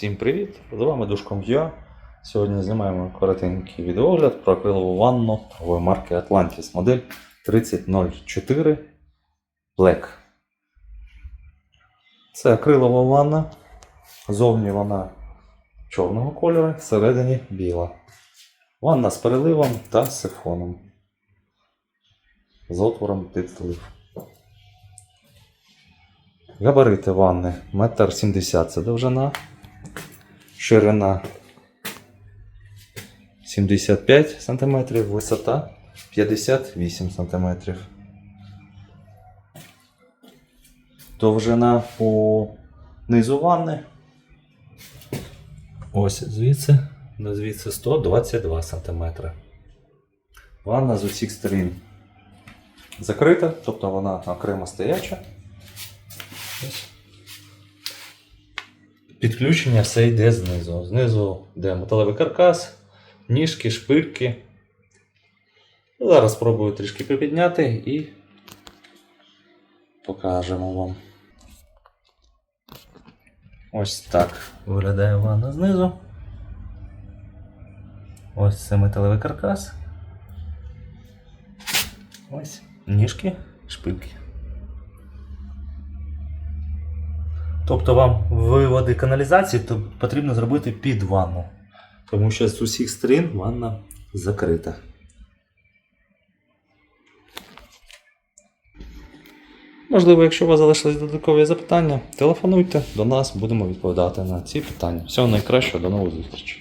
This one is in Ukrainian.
Всім привіт! З вами Душком Я. Сьогодні знімаємо коротенький відеогляд про акрилову ванну нової марки Atlantis модель 3004 Black. Це акрилова ванна. Зовні вона чорного кольору, всередині біла. Ванна з переливом та сифоном. З отвором під злив. Габарити ванни 1,70 м це довжина. Ширина 75 см, висота 58 см. Довжина по низу ванни. Ось звідси звідси 122 см. Ванна з усіх сторін закрита, тобто вона окремо стояча. Підключення все йде знизу. Знизу йде металевий каркас, ніжки, шпильки. Зараз спробую трішки припідняти і покажемо вам. Ось так виглядає ванна знизу. Ось це металевий каркас. Ось ніжки, шпильки. Тобто вам виводи каналізації то потрібно зробити під ванну. Тому що з усіх сторін ванна закрита. Можливо, якщо у вас залишились додаткові запитання, телефонуйте до нас, будемо відповідати на ці питання. Всього найкращого, до нових зустрічей.